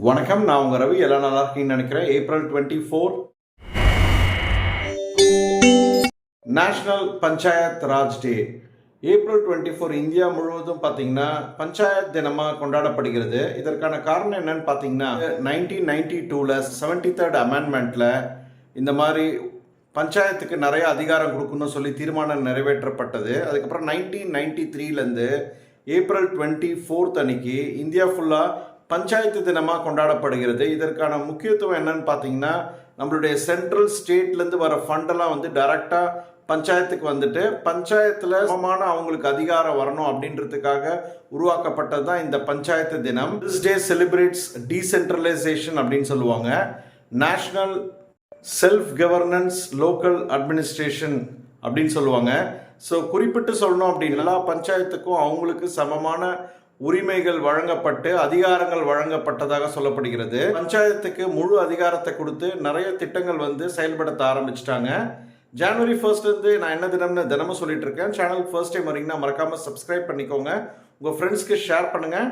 வணக்கம் நான் உங்கள் ரவி. எல்லாம் நல்லா இருக்கீங்கன்னு நினைக்கிறேன். April twenty four. National Panchayat Raj day. April twenty four India முழுவதும் பார்த்தீங்கன்னா பஞ்சாயத் தினமாக கொண்டாடப்படுகிறது. இதற்கான காரணம் என்னன்னு பார்த்தீங்கன்னா நைன்டீன் நைன்டி டூவில் செவன்டி தேர்ட் அமெண்ட்மெண்ட்டில் இந்த மாதிரி பஞ்சாயத்துக்கு நிறைய அதிகாரம் கொடுக்கணும்னு சொல்லி தீர்மானம் நிறைவேற்றப்பட்டது. அதுக்கப்புறம் நைன்டீன் நைன்டி த்ரீலேருந்து ஏப்ரல் டுவெண்ட்டி ஃபோர்த் அன்னைக்கு இந்தியா ஃபுல்லாக பஞ்சாயத்து தினமாக கொண்டாடப்படுகிறது. இதற்கான முக்கியத்துவம் என்னன்னு பார்த்தீங்கன்னா நம்மளுடைய சென்ட்ரல் ஸ்டேட்லேருந்து வர ஃபண்டெல்லாம் வந்து டைரெக்டாக பஞ்சாயத்துக்கு வந்துட்டு பஞ்சாயத்தில் சமமான அவங்களுக்கு அதிகாரம் வரணும் அப்படின்றதுக்காக உருவாக்கப்பட்டது தான் இந்த பஞ்சாயத்து தினம். திஸ் டே செலிப்ரேட்ஸ் டீசென்ட்ரலைசேஷன் அப்படின்னு சொல்லுவாங்க. National self governance local administration அப்படின்னு சொல்லுவாங்க. ஸோ குறிப்பிட்டு சொல்லணும் அப்படின்னா எல்லா பஞ்சாயத்துக்கும் அவங்களுக்கு சமமான உரிமைகள் வழங்கப்பட்டு அதிகாரங்கள் வழங்கப்பட்டதாக சொல்லப்படுகிறது. பஞ்சாயத்துக்கு முழு அதிகாரத்தை கொடுத்து நிறைய திட்டங்கள் வந்து செயல்படுத்த ஆரம்பிச்சிட்டாங்க. ஜனவரி ஃபர்ஸ்ட்லேருந்து நான் என்ன தினம்னு தினமும் சொல்லிட்டு இருக்கேன். சேனல் ஃபர்ஸ்ட் டைம் வரீங்கன்னா மறக்காமல் சப்ஸ்கிரைப் பண்ணிக்கோங்க. உங்கள் ஃப்ரெண்ட்ஸ்க்கு ஷேர் பண்ணுங்கள்